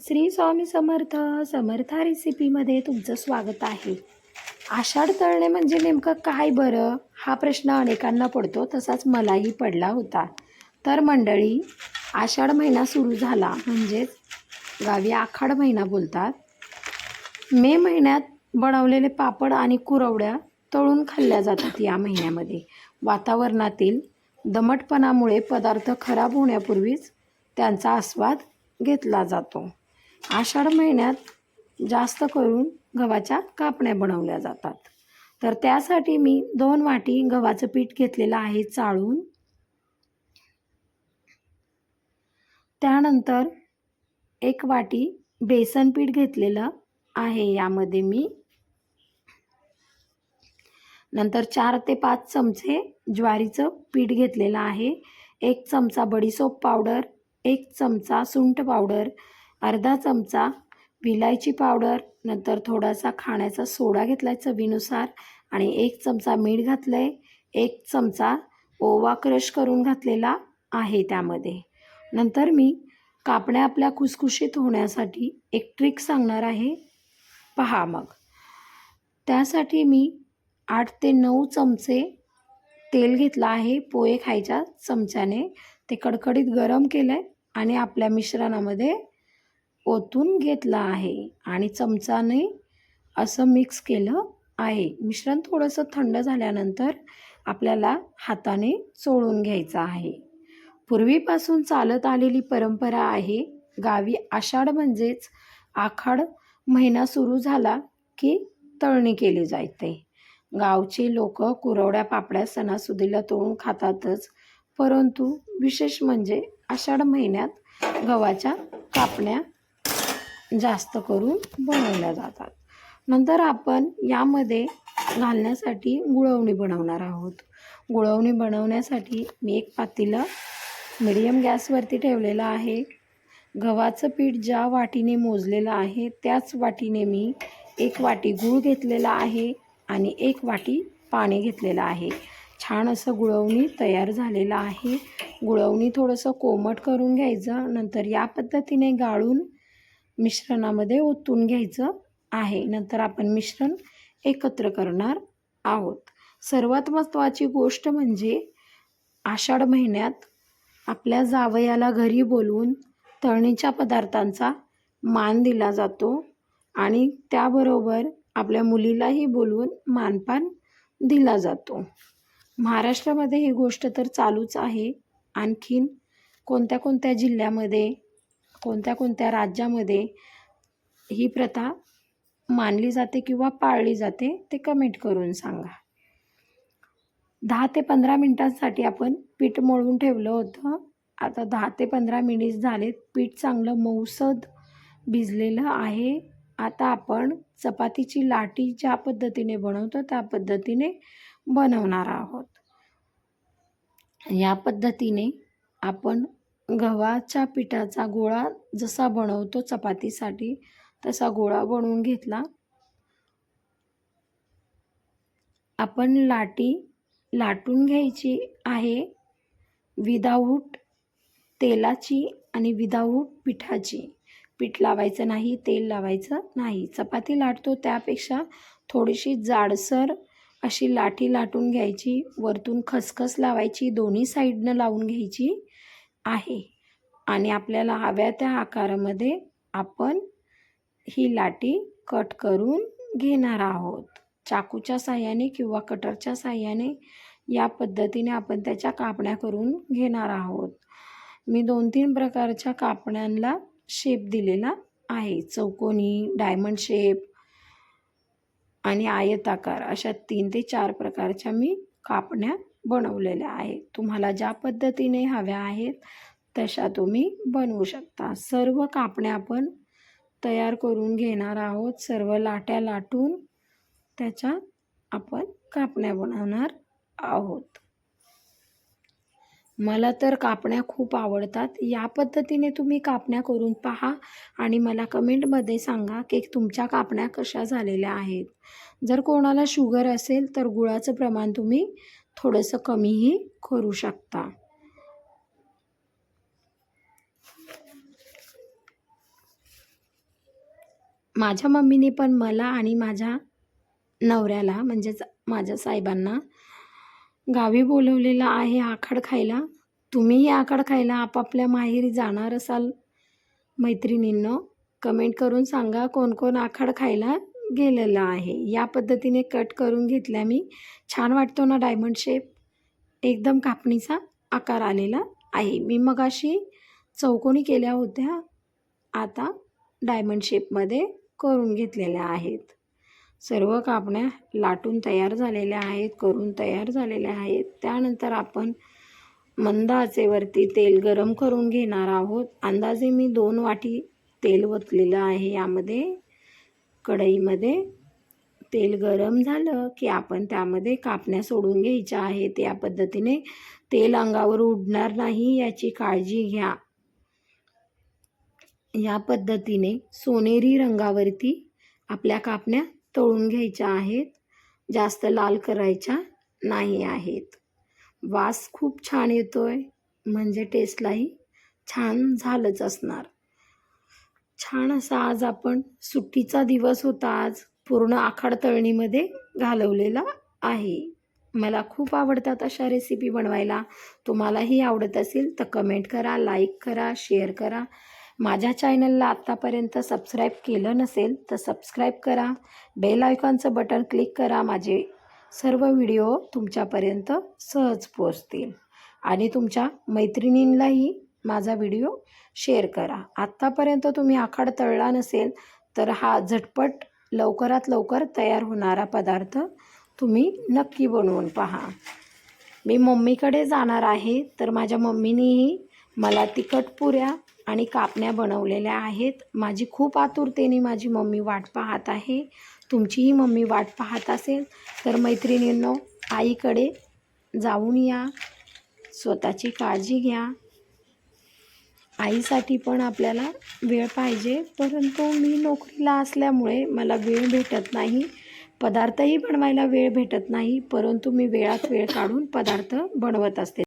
श्री स्वामी समर्थ समर्था रेसिपीमध्ये तुमचं स्वागत आहे. आषाढ तळणे म्हणजे नेमकं काय बरं? हा प्रश्न अनेकांना पडतो तसाच मलाही पडला होता. तर मंडळी आषाढ महिना सुरू झाला म्हणजेच गावी आखाड महिना बोलतात. मे महिन्यात बनवलेले पापड आणि कुरवड्या तळून खाल्ल्या जातात या महिन्यामध्ये. वातावरणातील दमटपणामुळे पदार्थ खराब होण्यापूर्वीच त्यांचा आस्वाद घेतला जातो. आषाढ महिन्यात जास्त करून गव्हाच्या कापण्या बनवल्या जातात. तर त्यासाठी मी दोन वाटी गव्हाचं पीठ घेतलेलं आहे चाळून. त्यानंतर एक वाटी बेसन पीठ घेतलेलं आहे यामध्ये मी. नंतर चार ते पाच चमचे ज्वारीचं पीठ घेतलेलं आहे. एक चमचा बडीसोप पावडर एक चमचा सुंठ पावडर अर्धा चमचा विलायची पावडर नंतर थोडासा खाण्याचा सोडा घेतला आहे चवीनुसार आणि एक चमचा मीठ घातलं आहे एक चमचा ओवा क्रश करून घातलेला आहे त्यामध्ये. नंतर मी कापण्या आपल्या खुसखुशीत होण्यासाठी एक ट्रिक सांगणार आहे. पहा मग. त्यासाठी मी आठ ते नऊ चमचे तेल घेतलं आहे. पोहे खायच्या चमच्याने. ते कडकडीत गरम केलं आहे आणि आपल्या मिश्रणामध्ये ओतून घेतला आहे आणि चमचाने असं मिक्स केलं आहे. मिश्रण थोडंसं थंड झाल्यानंतर आपल्याला हाताने चोळून घ्यायचं आहे. पूर्वीपासून चालत आलेली परंपरा आहे गावी आषाढ म्हणजेच आखाड महिना सुरू झाला की तळणी केली जाते. गावचे लोक कुरवड्या पापड्या सणासुदीला तळून खातातच परंतु विशेष म्हणजे आषाढ महिन्यात गव्हाच्या कापण्या जास्त करून बनवल्या जातात. नंतर आपण यामध्ये घालण्यासाठी गुळवणी बनवणार आहोत. गुळवणी बनवण्यासाठी मी एक पातेलं मिडियम गॅसवरती ठेवलेलं आहे. गव्हाचं पीठ ज्या वाटीने मोजलेलं आहे त्याच वाटीने मी एक वाटी गूळ घेतलेला आहे आणि एक वाटी पाणी घेतलेलं आहे. छान असं गुळवणी तयार झालेलं आहे. गुळवणी थोडंसं कोमट करून घ्यायचं नंतर या पद्धतीने गाळून मिश्रणामध्ये ओतून घ्यायचं आहे. नंतर आपण मिश्रण एकत्र करणार आहोत. सर्वात महत्त्वाची गोष्ट म्हणजे आषाढ महिन्यात आपल्या जावयाला घरी बोलवून तळणीच्या पदार्थांचा मान दिला जातो आणि त्याबरोबर आपल्या मुलीलाही बोलवून मानपान दिला जातो. महाराष्ट्रामध्ये ही गोष्ट तर चालूच आहे. आणखीन कोणत्या कोणत्या जिल्ह्यामध्ये कोणत्या कोणत्या राज्यामध्ये ही प्रथा मानली जाते किंवा पाळली जाते ते कमेंट करून सांगा. दहा ते पंधरा मिनटांसाठी आपण पीठ मळून ठेवलं होतं. आता दहा ते पंधरा मिनिट झालेत. पीठ चांगलं मऊसद भिजलेलं आहे. आता आपण चपातीची लाटी ज्या पद्धतीने बनवतो त्या पद्धतीने बनवणार आहोत. या पद्धतीने आपण गव्हाच्या पिठाचा गोळा जसा बनवतो चपातीसाठी तसा गोळा बनवून घेतला. आपण लाटी लाटून घ्यायची आहे. विदाऊट तेलाची आणि विदाऊट पिठाची. पीठ लावायचं नाही तेल लावायचं नाही. चपाती लाटतो त्यापेक्षा थोडीशी जाडसर अशी लाठी लाटून घ्यायची. वरतून खसखस लावायची दोन्ही साईडनं लावून घ्यायची. आहे. आणि आपल्याला हव्या त्या आकारामध्ये आपण ही लाटी कट करून घेणार आहोत. चाकूच्या साह्याने किंवा कटरच्या साह्याने या पद्धतीने आपण त्याच्या कापण्या करून घेणार आहोत. मी दोन तीन प्रकारच्या कापण्यांना शेप दिलेला आहे. चौकोनी डायमंड शेप आणि आयताकार अशा तीन ते चार प्रकारच्या मी कापण्या बनवलेल्या आहेत. तुम्हाला ज्या पद्धतीने हव्या आहेत तशा तुम्ही बनवू शकता. सर्व कापण्या आपण तयार करून घेणार आहोत. सर्व लाट्या लाटून त्याच्या आपण कापण्या बनवणार आहोत. मला तर कापण्या खूप आवडतात. या पद्धतीने तुम्ही कापण्या करून पहा आणि मला कमेंटमध्ये सांगा की तुमच्या कापण्या कशा झालेल्या आहेत. जर कोणाला शुगर असेल तर गुळाचं प्रमाण तुम्ही थोडंसं कमीही करू शकता. माझ्या मम्मीने पण मला आणि माझ्या नवऱ्याला म्हणजेच माझ्या साहेबांना गावी बोलवलेलं आहे आखाड खायला. तुम्हीही आखाड खायला आपापल्या माहेरी जाणार असाल मैत्रिणींनो. कमेंट करून सांगा कोण कोण आखाड खायला गेलेलं आहे. या पद्धतीने कट करून घेतल्या मी. छान वाटतो ना डायमंड शेप? एकदम कापणीचा आकार आलेला आहे. मी मगाशी चौकोनी केल्या होत्या. आता डायमंड शेपमध्ये करून घेतलेल्या आहेत. सर्व कापण्या लाटून तयार झालेल्या आहेत करून तयार झालेल्या आहेत. त्यानंतर आपण मंद आचेवरती तेल गरम करून घेणार आहोत. अंदाजे मी दोन वाटी तेल ओतलेलं आहे. यामध्ये कढईमध्ये तेल गरम झालं की आपण त्यामध्ये कापण्या सोडून घ्यायच्या आहेत. या पद्धतीने तेल अंगावर उडणार नाही याची काळजी घ्या. या पद्धतीने सोनेरी रंगावरती आपल्या कापण्या तळून घ्यायच्या आहेत. जास्त लाल करायच्या नाही आहेत. वास खूप छान येतो आहे म्हणजे टेस्टलाही छान झालंच असणार. छान असा आज आपण सुट्टीचा दिवस होता आज. पूर्ण आखाड तळणीमध्ये घालवलेला आहे. मला खूप आवडतात अशा रेसिपी बनवायला. तुम्हालाही आवडत असेल तर कमेंट करा लाईक करा शेअर करा. माझ्या चॅनलला आत्तापर्यंत सबस्क्राईब केलं नसेल तर सबस्क्राईब करा. बेल आयकॉनचं बटन क्लिक करा. माझे सर्व व्हिडिओ तुमच्यापर्यंत सहज पोचतील आणि तुमच्या मैत्रिणींनाही माझा व्हिडिओ शेअर करा. आत्तापर्यंत तुम्ही आखाड तळला नसेल तर हा झटपट लवकरात लवकर तयार होणारा पदार्थ तुम्ही नक्की बनवून पहा. मी मम्मीकडे जाणार आहे तर माझ्या मम्मीनेही मला तिखट पुऱ्या आणि कापण्या बनवलेल्या आहेत. माझी खूप आतुरतेने माझी मम्मी वाट पाहत आहे. तुमचीही मम्मी वाट पाहत असेल तर मैत्रिणींनो आईकडे जाऊन या. स्वतःची काळजी घ्या. आईसाठी पण आपल्याला वेळ पाहिजे. परंतु मी नोकरीला असल्यामुळे मला वेळ भेटत नाही. पदार्थही बनवायला वेळ भेटत नाही. परंतु मी वेळात वेळ काढून पदार्थ बनवत असते.